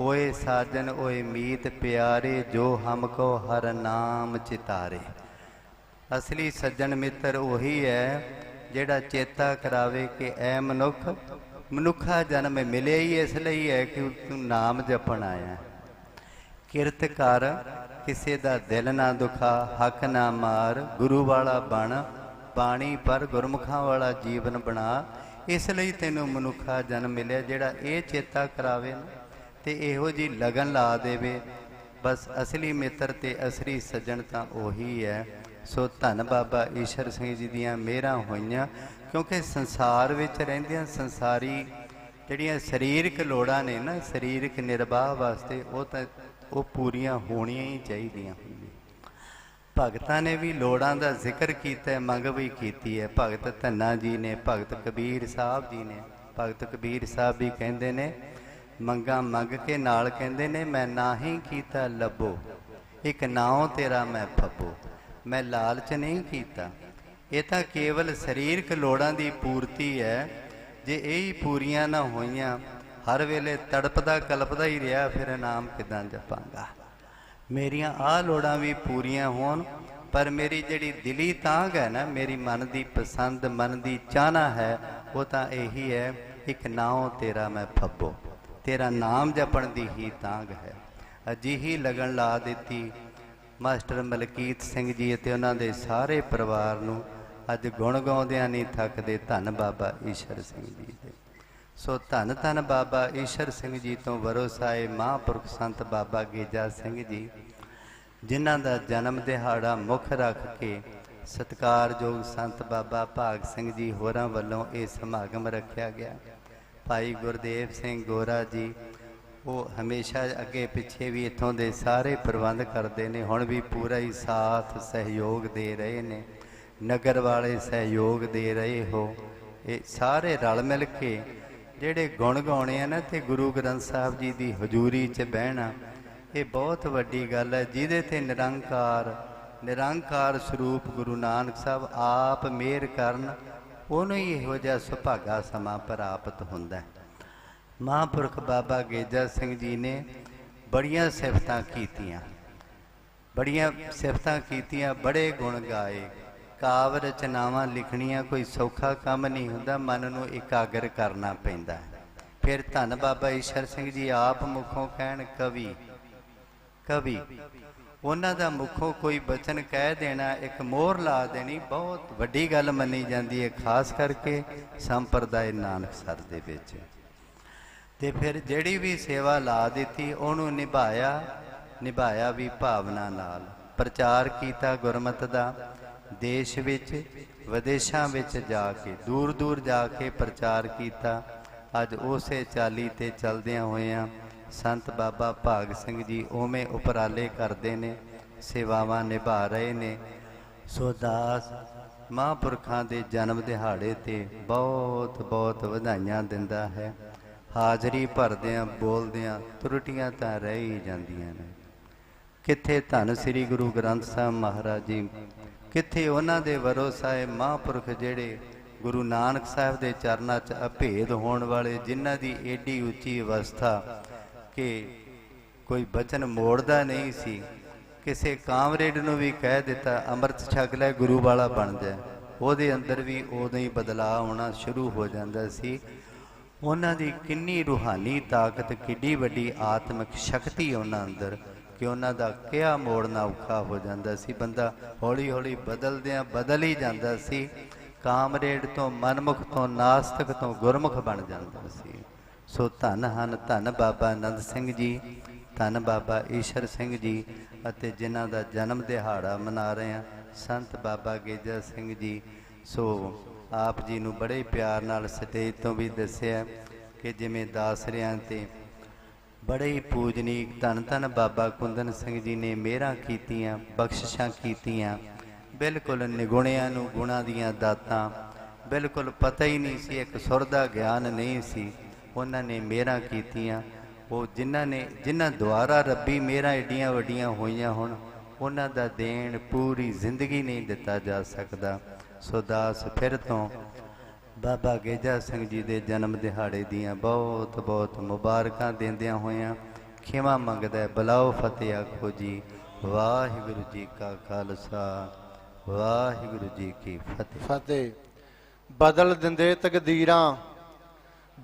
ਓਏ ਸਾਜਨ ਓਏ ਮੀਤ ਪਿਆਰੇ, ਜੋ ਹਮ ਕੋ ਹਰ ਨਾਮ ਚਿਤਾਰੇ ਅਸਲੀ ਸੱਜਣ ਮਿੱਤਰ ਉਹੀ ਹੈ, ਜਿਹੜਾ ਚੇਤਾ ਕਰਾਵੇ ਕਿ ਐ ਮਨੁੱਖ, ਮਨੁੱਖਾ ਜਨਮ ਮਿਲਿਆ ਹੀ ਇਸ ਲਈ ਹੈ ਕਿ ਤੂੰ ਨਾਮ ਜਪਣ ਆਇਆ ਹੈ। ਕਿਰਤ ਕਰ ਕਿਸੇ ਦਾ ਦਿਲ ਨਾ ਦੁਖਾ, ਹੱਕ ਨਾ ਮਾਰ, ਗੁਰੂ ਵਾਲਾ ਬਣ, ਬਾਣੀ ਪਰ ਗੁਰਮੁਖਾਂ ਵਾਲਾ ਜੀਵਨ ਬਣਾ। ਇਸ ਲਈ ਤੈਨੂੰ ਮਨੁੱਖਾ ਜਨਮ ਮਿਲਿਆ, ਜਿਹੜਾ ਇਹ ਚੇਤਾ ਕਰਾਵੇ ਨਾ, ਤੇ ਇਹੋ ਜੀ ਲਗਨ ਲਾ ਦੇਵੇ। ਬਸ ਅਸਲੀ ਮਿੱਤਰ ਤੇ ਅਸਲੀ ਸੱਜਣ ਤਾਂ ਉਹੀ ਹੈ। ਸੋ ਧੰਨ ਬਾਬਾ ਈਸ਼ਰ ਸਿੰਘ ਜੀ ਦੀਆਂ ਮਿਹਰਾਂ ਹੋਈਆਂ, ਕਿਉਂਕਿ ਸੰਸਾਰ ਵਿੱਚ ਰਹਿੰਦਿਆਂ ਸੰਸਾਰੀ ਜਿਹੜੀਆਂ ਸਰੀਰਕ ਲੋੜਾਂ ਨੇ ਨਾ, ਸਰੀਰਕ ਨਿਰਵਾਹ ਵਾਸਤੇ ਉਹ ਤਾਂ ਉਹ ਪੂਰੀਆਂ ਹੋਣੀਆਂ ਹੀ ਚਾਹੀਦੀਆਂ। ਭਗਤਾਂ ਨੇ ਵੀ ਲੋੜਾਂ ਦਾ ਜ਼ਿਕਰ ਕੀਤਾ ਹੈ, ਮੰਗ ਵੀ ਕੀਤੀ ਹੈ। ਭਗਤ ਧੰਨਾ ਜੀ ਨੇ, ਭਗਤ ਕਬੀਰ ਸਾਹਿਬ ਜੀ ਨੇ, ਭਗਤ ਕਬੀਰ ਸਾਹਿਬ ਵੀ ਕਹਿੰਦੇ ਨੇ, ਮੰਗਾ ਮੰਗ ਕੇ ਨਾਲ ਕਹਿੰਦੇ ਨੇ, ਮੈਂ ਨਾਹੀ ਕੀਤਾ ਲੱਭੋ, ਇੱਕ ਨਾਉ ਤੇਰਾ ਮੈਂ ਫੱਬੋ। ਮੈਂ ਲਾਲਚ ਨਹੀਂ ਕੀਤਾ। ਇਹ ਤਾਂ ਕੇਵਲ ਸਰੀਰਕ ਲੋੜਾਂ ਦੀ ਪੂਰਤੀ ਹੈ। ਜੇ ਇਹ ਹੀ ਪੂਰੀਆਂ ਨਾ ਹੋਈਆਂ ਹਰ ਵੇਲੇ ਤੜਪਦਾ ਕਲਪਦਾ ਹੀ ਰਿਹਾ, ਫਿਰ ਨਾਮ ਕਿਦਾਂ ਜਪਾਂਗਾ? ਮੇਰੀਆਂ ਆਹ ਲੋੜਾਂ ਵੀ ਪੂਰੀਆਂ ਹੋਣ, ਪਰ ਮੇਰੀ ਜਿਹੜੀ ਦਿਲੀ ਤਾਂਗ ਹੈ ਨਾ, ਮੇਰੀ ਮਨ ਦੀ ਪਸੰਦ, ਮਨ ਦੀ ਚਾਹਨਾ ਹੈ, ਉਹ ਤਾਂ ਇਹੀ ਹੈ, ਇੱਕ ਨਾਉ ਤੇਰਾ ਮੈਂ ਫੱਬੋ। ਤੇਰਾ ਨਾਮ ਜਪਣ ਦੀ ਹੀ ਤਾਂਗ ਹੈ। ਅਜਿਹੀ ਲਗਨ ਲਾ ਦਿੱਤੀ ਮਾਸਟਰ ਮਲਕੀਤ ਸਿੰਘ ਜੀ ਅਤੇ ਉਹਨਾਂ ਦੇ ਸਾਰੇ ਪਰਿਵਾਰ ਨੂੰ, ਅੱਜ ਗੁਣ ਗਾਉਂਦਿਆਂ ਨਹੀਂ ਥੱਕਦੇ ਧੰਨ ਬਾਬਾ ਈਸ਼ਰ ਸਿੰਘ ਜੀ ਸੋ ਧੰਨ ਧੰਨ ਬਾਬਾ ਈਸ਼ਰ ਸਿੰਘ ਜੀ ਤੋਂ ਵਰੋਸਾਏ ਮਹਾਂਪੁਰਖ ਸੰਤ ਬਾਬਾ ਗੇਜਾ ਸਿੰਘ ਜੀ, ਜਿਨ੍ਹਾਂ ਦਾ ਜਨਮ ਦਿਹਾੜਾ ਮੁੱਖ ਰੱਖ ਕੇ ਸਤਿਕਾਰਯੋਗ ਸੰਤ ਬਾਬਾ ਭਾਗ ਸਿੰਘ ਜੀ ਹੋਰਾਂ ਵੱਲੋਂ ਇਹ ਸਮਾਗਮ ਰੱਖਿਆ ਗਿਆ। ਭਾਈ ਗੁਰਦੇਵ ਸਿੰਘ ਗੋਰਾ ਜੀ, ਉਹ ਹਮੇਸ਼ਾ ਅੱਗੇ ਪਿੱਛੇ ਵੀ ਇੱਥੋਂ ਦੇ ਸਾਰੇ ਪ੍ਰਬੰਧ ਕਰਦੇ ਨੇ, ਹੁਣ ਵੀ ਪੂਰਾ ਹੀ ਸਾਥ ਸਹਿਯੋਗ ਦੇ ਰਹੇ ਨੇ। ਨਗਰ ਵਾਲੇ ਸਹਿਯੋਗ ਦੇ ਰਹੇ ਹੋ। ਇਹ ਸਾਰੇ ਰਲ ਮਿਲ ਕੇ ਜਿਹੜੇ ਗੁਣ ਗਾਉਣੇ ਆ ਨਾ ਤੇ ਗੁਰੂ ਗ੍ਰੰਥ ਸਾਹਿਬ ਜੀ ਦੀ ਹਜ਼ੂਰੀ 'ਚ ਬਹਿਣਾ, ਇਹ ਬਹੁਤ ਵੱਡੀ ਗੱਲ ਹੈ, ਜਿਹਦੇ ਤੇ ਨਿਰੰਕਾਰ ਨਿਰੰਕਾਰ ਸਰੂਪ ਗੁਰੂ ਨਾਨਕ ਸਾਹਿਬ ਆਪ ਮਿਹਰ ਕਰਨ, ਉਹਨੂੰ ਹੀ ਇਹੋ ਜਿਹਾ ਸੁਭਾਗਾ ਸਮਾਂ ਪ੍ਰਾਪਤ ਹੁੰਦਾ ਮਹਾਂਪੁਰਖ ਬਾਬਾ ਗੇਜਾ ਸਿੰਘ ਜੀ ਨੇ ਬੜੀਆਂ ਸਿਫਤਾਂ ਕੀਤੀਆਂ, ਬੜੀਆਂ ਸਿਫਤਾਂ ਕੀਤੀਆਂ, ਬੜੇ ਗੁਣ ਗਾਏ। ਕਾਵ ਰਚਨਾਵਾਂ ਲਿਖਣੀਆਂ ਕੋਈ ਸੌਖਾ ਕੰਮ ਨਹੀਂ ਹੁੰਦਾ, ਮਨ ਨੂੰ ਇਕਾਗਰ ਕਰਨਾ ਪੈਂਦਾ ਫਿਰ ਧੰਨ ਬਾਬਾ ਈਸ਼ਰ ਸਿੰਘ ਜੀ ਆਪ ਮੁਖੋਂ ਕਹਿਣ, ਕਵੀ ਕਵੀ, ਉਹਨਾਂ ਦਾ ਮੁਖੋਂ ਕੋਈ ਬਚਨ ਕਹਿ ਦੇਣਾ, ਇੱਕ ਮੋਹਰ ਲਾ ਦੇਣੀ, ਬਹੁਤ ਵੱਡੀ ਗੱਲ ਮੰਨੀ ਜਾਂਦੀ ਹੈ, ਖਾਸ ਕਰਕੇ ਸੰਪਰਦਾਇ ਨਾਨਕ ਸਰ ਦੇ ਵਿੱਚ। ਤੇ ਫਿਰ ਜਿਹੜੀ ਵੀ ਸੇਵਾ ਲਾ ਦਿੱਤੀ, ਉਹਨੂੰ ਨਿਭਾਇਆ ਨਿਭਾਇਆ ਵੀ ਭਾਵਨਾ ਨਾਲ। ਪ੍ਰਚਾਰ ਕੀਤਾ ਗੁਰਮਤ ਦਾ ਦੇਸ਼ ਵਿੱਚ, ਵਿਦੇਸ਼ਾਂ ਵਿੱਚ ਜਾ ਕੇ ਦੂਰ ਦੂਰ ਜਾ ਕੇ ਪ੍ਰਚਾਰ ਕੀਤਾ। ਅੱਜ ਉਸੇ ਚਾਲੀ ਤੇ ਚੱਲਦਿਆਂ ਹੋਇਆਂ ਸੰਤ ਬਾਬਾ ਭਾਗ ਸਿੰਘ ਜੀ ਉਵੇਂ ਉਪਰਾਲੇ ਕਰਦੇ ਨੇ, ਸੇਵਾਵਾਂ ਨਿਭਾ ਰਹੇ ਨੇ। ਸੋ ਦਾਸ ਮਹਾਂਪੁਰਖਾਂ ਦੇ ਜਨਮ ਦਿਹਾੜੇ ਤੇ ਬਹੁਤ ਬਹੁਤ ਵਧਾਈਆਂ ਦਿੰਦਾ ਹੈ। ਹਾਜ਼ਰੀ ਭਰਦਿਆਂ, ਬੋਲਦਿਆਂ ਤਰੁੱਟੀਆਂ ਤਾਂ ਰਹਿ ਹੀ ਜਾਂਦੀਆਂ ਨੇ। ਕਿੱਥੇ ਧੰਨ ਸ੍ਰੀ ਗੁਰੂ ਗ੍ਰੰਥ ਸਾਹਿਬ ਮਹਾਰਾਜ ਜੀ ਕਿੱਥੇ ਉਹਨਾਂ ਦੇ ਵਰੋਸਾਏ ਮਹਾਂਪੁਰਖ ਜਿਹੜੇ ਗੁਰੂ ਨਾਨਕ ਸਾਹਿਬ ਦੇ ਚਰਨਾਂ 'ਚ ਅਭੇਦ ਹੋਣ ਵਾਲੇ, ਜਿਨ੍ਹਾਂ ਦੀ ਏਡੀ ਉੱਚੀ ਅਵਸਥਾ ਕਿ ਕੋਈ ਬਚਨ ਮੋੜਦਾ ਨਹੀਂ ਸੀ, ਕਿਸੇ ਕਾਮਰੇਡ ਨੂੰ ਵੀ ਕਹਿ ਦਿੱਤਾ, ਅੰਮ੍ਰਿਤ ਛਕ ਲੈ, ਗੁਰੂ ਵਾਲਾ ਬਣ ਜਾ। ਉਹਦੇ ਅੰਦਰ ਵੀ ਉਦੋਂ ਹੀ ਬਦਲਾਅ ਆਉਣਾ ਸ਼ੁਰੂ ਹੋ ਜਾਂਦਾ ਸੀ। ਉਹਨਾਂ ਦੀ ਕਿੰਨੀ ਰੂਹਾਨੀ ਤਾਕਤ, ਕਿੱਡੀ ਵੱਡੀ ਆਤਮਿਕ ਸ਼ਕਤੀ ਉਹਨਾਂ ਅੰਦਰ ਕਿ ਉਹਨਾਂ ਦਾ ਕਿਹਾ ਮੋੜਨਾ ਔਖਾ ਹੋ ਜਾਂਦਾ ਸੀ। ਬੰਦਾ ਹੌਲੀ ਹੌਲੀ ਬਦਲਦਿਆਂ ਬਦਲ ਹੀ ਜਾਂਦਾ ਸੀ। ਕਾਮਰੇਡ ਤੋਂ ਮਨਮੁਖ ਤੋਂ ਨਾਸਤਕ ਤੋਂ ਗੁਰਮੁਖ ਬਣ ਜਾਂਦਾ ਸੀ। ਸੋ ਧੰਨ ਹਨ, ਧੰਨ ਬਾਬਾ ਆਨੰਦ ਸਿੰਘ ਜੀ, ਧੰਨ ਬਾਬਾ ਈਸ਼ਰ ਸਿੰਘ ਜੀ ਅਤੇ ਜਿਨ੍ਹਾਂ ਦਾ ਜਨਮ ਦਿਹਾੜਾ ਮਨਾ ਰਹੇ ਹਾਂ, ਸੰਤ ਬਾਬਾ ਗੇਜਾ ਸਿੰਘ ਜੀ। ਸੋ ਆਪ ਜੀ ਨੂੰ ਬੜੇ ਪਿਆਰ ਨਾਲ ਸਟੇਜ ਤੋਂ ਵੀ ਦੱਸਿਆ ਕਿ ਜਿਵੇਂ ਦਾਸਰਿਆਂ ਤੇ ਬੜੇ ਹੀ ਪੂਜਨੀਕ ਧੰਨ ਧੰਨ ਬਾਬਾ ਕੁੰਦਨ ਸਿੰਘ ਜੀ ਨੇ ਮਿਹਰਾਂ ਕੀਤੀਆਂ, ਬਖਸ਼ਿਸ਼ਾਂ ਕੀਤੀਆਂ, ਬਿਲਕੁਲ ਨਿਗੁਣਿਆਂ ਨੂੰ ਗੁਣਾਂ ਦੀਆਂ ਦਾਤਾਂ, ਬਿਲਕੁਲ ਪਤਾ ਹੀ ਨਹੀਂ ਸੀ, ਇੱਕ ਸੁਰ ਦਾ ਗਿਆਨ ਨਹੀਂ ਸੀ, ਉਹਨਾਂ ਨੇ ਮਿਹਰਾਂ ਕੀਤੀਆਂ। ਉਹ ਜਿਨ੍ਹਾਂ ਨੇ, ਜਿਨ੍ਹਾਂ ਦੁਆਰਾ ਰੱਬੀ ਮਿਹਰਾਂ ਏਡੀਆਂ ਵੱਡੀਆਂ ਹੋਈਆਂ ਹੁਣ, ਉਹਨਾਂ ਦਾ ਦੇਣ ਪੂਰੀ ਜ਼ਿੰਦਗੀ ਨਹੀਂ ਦਿੱਤਾ ਜਾ ਸਕਦਾ। ਸੋ ਦਾਸ ਫਿਰ ਤੋਂ ਬਾਬਾ ਗੇਜਾ ਸਿੰਘ ਜੀ ਦੇ ਜਨਮ ਦਿਹਾੜੇ ਦੀਆਂ ਬਹੁਤ ਬਹੁਤ ਮੁਬਾਰਕਾਂ ਦਿੰਦਿਆਂ ਹੋਇਆਂ ਖਿਮਾ ਮੰਗਦਾ ਹੈ, ਬੁਲਾਓ ਫਤਿਹ ਆਖੋ ਜੀ ਵਾਹਿਗੁਰੂ ਜੀ ਕਾ ਖਾਲਸਾ ਵਾਹਿਗੁਰੂ ਜੀ ਕੀ ਫਤਿਹ। ਫਤਿਹ। ਬਦਲ ਦਿੰਦੇ ਤਕਦੀਰਾਂ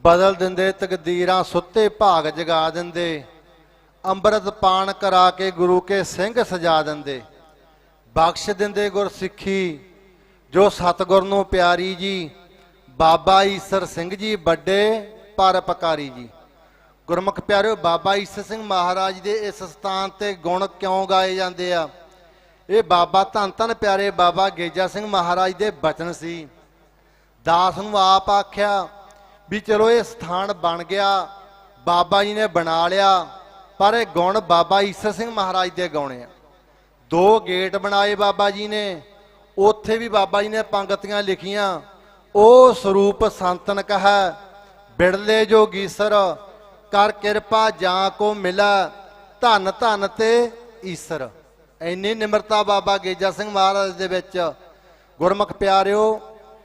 ਬਦਲ ਦਿੰਦੇ ਤਕਦੀਰਾਂ ਸੁੱਤੇ ਭਾਗ ਜਗਾ ਦਿੰਦੇ ਅੰਮ੍ਰਿਤ ਪਾਨ ਕਰਾ ਕੇ ਗੁਰੂ ਕੇ ਸਿੰਘ ਸਜਾ ਦਿੰਦੇ। ਬਖਸ਼ ਦਿੰਦੇ ਗੁਰ ਸਿੱਖੀ ਜੋ ਸਤਿਗੁਰ ਨੂੰ ਪਿਆਰੀ ਜੀ ਬਾਬਾ ਈਸਰ ਸਿੰਘ ਜੀ ਵੱਡੇ ਪਰਪਕਾਰੀ ਜੀ। ਗੁਰਮੁਖ ਪਿਆਰਿਓ, ਬਾਬਾ ਈਸਰ ਸਿੰਘ ਮਹਾਰਾਜ ਦੇ ਇਸ ਸਥਾਨ ਤੇ ਗੁਣ ਕਿਉਂ ਗਾਏ ਜਾਂਦੇ ਆ? ਇਹ ਬਾਬਾ ਧੰਨ ਧੰਨ ਪਿਆਰੇ ਬਾਬਾ ਗੇਜਾ ਸਿੰਘ ਮਹਾਰਾਜ ਦੇ ਬਚਨ ਸੀ। ਦਾਸ ਨੂੰ ਆਪ ਆਖਿਆ ਵੀ ਚਲੋ ਇਹ ਸਥਾਨ ਬਣ ਗਿਆ, ਬਾਬਾ ਜੀ ਨੇ ਬਣਾ ਲਿਆ, ਪਰ ਇਹ ਗੁਣ ਬਾਬਾ ਈਸਰ ਸਿੰਘ ਮਹਾਰਾਜ ਦੇ ਗਾਉਣੇ ਆ। ਦੋ ਗੇਟ ਬਣਾਏ ਬਾਬਾ ਜੀ ਨੇ, ਉੱਥੇ ਵੀ ਬਾਬਾ ਜੀ ਨੇ ਪੰਗਤੀਆਂ ਲਿਖੀਆਂ ਉਹ ਸਰੂਪ ਸੰਤਨ ਕਹੈ, ਬਿੜਲੇ ਜੋਗੀਸਰ ਕਰ ਕਿਰਪਾ ਜਾਂ ਕੋ ਮਿਲੈ, ਧੰਨ ਧੰਨ ਤੇ ਈਸਰ। ਇੰਨੀ ਨਿਮਰਤਾ ਬਾਬਾ ਗੇਜਾ ਸਿੰਘ ਮਹਾਰਾਜ ਦੇ ਵਿੱਚ। ਗੁਰਮੁਖ ਪਿਆਰਿਓ,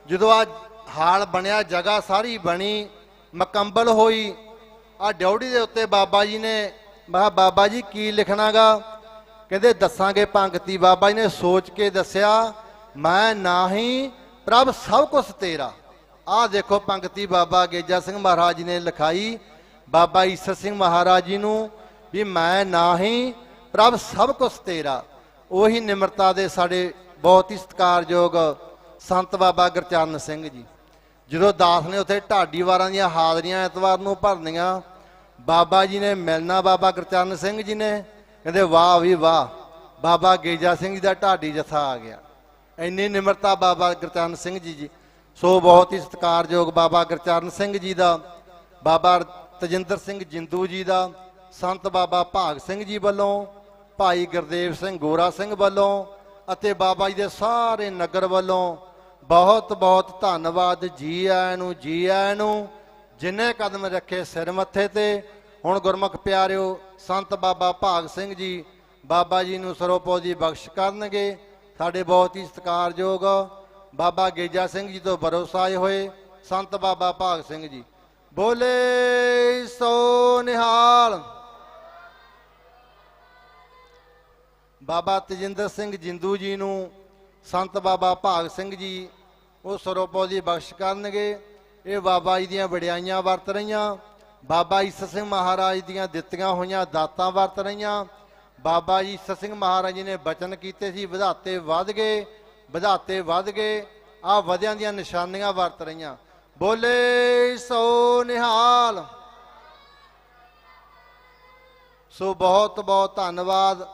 ਜਦੋਂ ਆ ਹਾਲ ਬਣਿਆ, ਜਗ੍ਹਾ ਸਾਰੀ ਬਣੀ ਮਕੰਬਲ ਹੋਈ, ਆ ਡਿਉੜੀ ਦੇ ਉੱਤੇ ਬਾਬਾ ਜੀ ਨੇ ਮੈਂ ਕਿਹਾ ਬਾਬਾ ਜੀ ਕੀ ਲਿਖਣਾਗਾ? ਕਹਿੰਦੇ, ਦੱਸਾਂਗੇ ਪੰਕਤੀ। ਬਾਬਾ ਜੀ ਨੇ ਸੋਚ ਕੇ ਦੱਸਿਆ, ਮੈਂ ਨਾ ਹੀ ਪ੍ਰਭ ਸਭ ਕੁਝ ਤੇਰਾ। ਆਹ ਦੇਖੋ ਪੰਕਤੀ ਬਾਬਾ ਗੇਜਾ ਸਿੰਘ ਮਹਾਰਾਜ ਜੀ ਨੇ ਲਿਖਾਈ। ਬਾਬਾ ਈਸਰ ਸਿੰਘ ਮਹਾਰਾਜ ਜੀ ਨੂੰ ਵੀ ਮੈਂ ਨਾਹੀ, ਪ੍ਰਭ ਸਭ ਕੁਝ ਤੇਰਾ। ਉਹੀ ਨਿਮਰਤਾ ਦੇ ਸਾਡੇ ਬਹੁਤ ਹੀ ਸਤਿਕਾਰਯੋਗ ਸੰਤ ਬਾਬਾ ਗੁਰਚਰਨ ਸਿੰਘ ਜੀ। ਜਦੋਂ ਦਾਸ ਨੇ ਉੱਥੇ ਢਾਡੀਵਾਰਾਂ ਦੀਆਂ ਹਾਜ਼ਰੀਆਂ ਐਤਵਾਰ ਨੂੰ ਭਰਨੀਆਂ, ਬਾਬਾ ਜੀ ਨੇ ਮਿਲਣਾ ਬਾਬਾ ਗੁਰਚਰਨ ਸਿੰਘ ਜੀ ਨੇ। ਕਹਿੰਦੇ, ਵਾਹ ਵੀ ਵਾਹ, ਬਾਬਾ ਗੇਜਾ ਸਿੰਘ ਜੀ ਦਾ ਢਾਡੀ ਜਥਾ ਆ ਗਿਆ। ਇੰਨੀ ਨਿਮਰਤਾ ਬਾਬਾ ਗੁਰਚਰਨ ਸਿੰਘ ਜੀ ਜੀ ਸੋ ਬਹੁਤ ਹੀ ਸਤਿਕਾਰਯੋਗ ਬਾਬਾ ਗੁਰਚਰਨ ਸਿੰਘ ਜੀ ਦਾ, ਬਾਬਾ ਤਜਿੰਦਰ ਸਿੰਘ ਜਿੰਦੂ ਜੀ ਦਾ, ਸੰਤ ਬਾਬਾ ਭਾਗ ਸਿੰਘ ਜੀ ਵੱਲੋਂ, ਭਾਈ ਗੁਰਦੇਵ ਸਿੰਘ ਗੋਰਾ ਸਿੰਘ ਵੱਲੋਂ ਅਤੇ ਬਾਬਾ ਜੀ ਦੇ ਸਾਰੇ ਨਗਰ ਵੱਲੋਂ ਬਹੁਤ ਬਹੁਤ ਧੰਨਵਾਦ। ਜੀ ਆਇਆਂ ਨੂੰ, ਜੀ ਆਇਆਂ ਨੂੰ, ਜਿਨੇ ਕਦਮ ਰੱਖੇ ਸਿਰ ਮੱਥੇ ਤੇ। ਹੁਣ ਗੁਰਮੁਖ ਪਿਆਰਿਓ, ਸੰਤ ਬਾਬਾ ਭਾਗ ਸਿੰਘ ਜੀ, ਬਾਬਾ ਜੀ ਨੂੰ ਸਰੋਪੋਜੀ ਬਖਸ਼ ਕਰਨਗੇ। ਸਾਡੇ ਬਹੁਤ ਹੀ ਸਤਿਕਾਰਯੋਗ ਬਾਬਾ ਗੇਜਾ ਸਿੰਘ ਜੀ ਤੋਂ ਭਰੋਸਾ ਆਏ ਹੋਏ ਸੰਤ ਬਾਬਾ ਭਾਗ ਸਿੰਘ ਜੀ। ਬੋਲੇ ਸੋ ਨਿਹਾਲ। ਬਾਬਾ ਤਜਿੰਦਰ ਸਿੰਘ ਜਿੰਦੂ ਜੀ ਨੂੰ ਸੰਤ ਬਾਬਾ ਭਾਗ ਸਿੰਘ ਜੀ ਉਹ ਸਰੋਪੋ ਦੀ ਬਖਸ਼ ਕਰਨਗੇ। ਇਹ ਬਾਬਾ ਜੀ ਦੀਆਂ ਵਡਿਆਈਆਂ ਵਰਤ ਰਹੀਆਂ। ਬਾਬਾ ਈਸਰ ਸਿੰਘ ਮਹਾਰਾਜ ਦੀਆਂ ਦਿੱਤੀਆਂ ਹੋਈਆਂ ਦਾਤਾਂ ਵਰਤ ਰਹੀਆਂ। ਬਾਬਾ ਜੀ ਈਸਰ ਮਹਾਰਾਜ ਜੀ ਨੇ ਬਚਨ ਕੀਤੇ ਸੀ, ਵਧਾਤੇ ਵੱਧ ਗਏ, ਵਧਾਤੇ ਵੱਧ ਗਏ। ਆ ਵਧਿਆਂ ਦੀਆਂ ਨਿਸ਼ਾਨੀਆਂ ਵਰਤ ਰਹੀਆਂ। ਬੋਲੇ ਸੋ ਨਿਹਾਲ। ਸੋ ਬਹੁਤ ਬਹੁਤ ਧੰਨਵਾਦ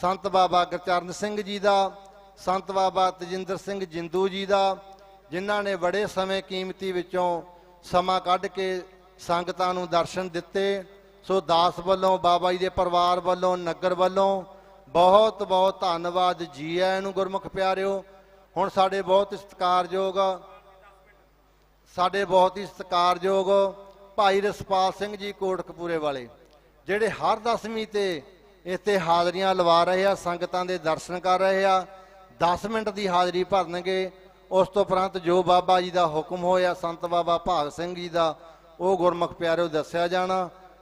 ਸੰਤ ਬਾਬਾ ਗੁਰਚਰਨ ਸਿੰਘ ਜੀ ਦਾ, ਸੰਤ ਬਾਬਾ ਤਜਿੰਦਰ ਸਿੰਘ ਜਿੰਦੂ ਜੀ ਦਾ, ਜਿਨ੍ਹਾਂ ਨੇ ਬੜੇ ਸਮੇਂ ਕੀਮਤੀ ਵਿੱਚੋਂ ਸਮਾਂ ਕੱਢ ਕੇ ਸੰਗਤਾਂ ਨੂੰ ਦਰਸ਼ਨ ਦਿੱਤੇ। ਸੋ ਦਾਸ ਵੱਲੋਂ, ਬਾਬਾ ਜੀ ਦੇ ਪਰਿਵਾਰ ਵੱਲੋਂ, ਨਗਰ ਵੱਲੋਂ ਬਹੁਤ ਬਹੁਤ ਧੰਨਵਾਦ ਜੀ ਆਇਆਂ ਨੂੰ ਗੁਰਮੁਖ ਪਿਆਰਿਓ। ਹੁਣ ਸਾਡੇ ਬਹੁਤ ਸਤਿਕਾਰਯੋਗ, ਸਾਡੇ ਬਹੁਤ ਹੀ ਸਤਿਕਾਰਯੋਗ ਭਾਈ ਰਸਪਾਲ ਸਿੰਘ ਜੀ ਕੋਟਕਪੂਰੇ ਵਾਲੇ, ਜਿਹੜੇ ਹਰ ਦਸਵੀਂ ਤੇ ਇੱਥੇ ਹਾਜ਼ਰੀਆਂ ਲਵਾ ਰਹੇ ਆ, ਸੰਗਤਾਂ ਦੇ ਦਰਸ਼ਨ ਕਰ ਰਹੇ ਆ 10 ਮਿੰਟ ਦੀ ਹਾਜ਼ਰੀ ਭਰਨਗੇ। ਉਸ ਤੋਂ ਉਪਰੰਤ ਜੋ ਬਾਬਾ ਜੀ ਦਾ ਹੁਕਮ ਹੋਇਆ, ਸੰਤ ਬਾਬਾ ਭਾਗ ਸਿੰਘ ਜੀ ਦਾ, ਉਹ ਗੁਰਮੁਖ ਪਿਆਰਿਓ ਦੱਸਿਆ ਜਾਣਾ।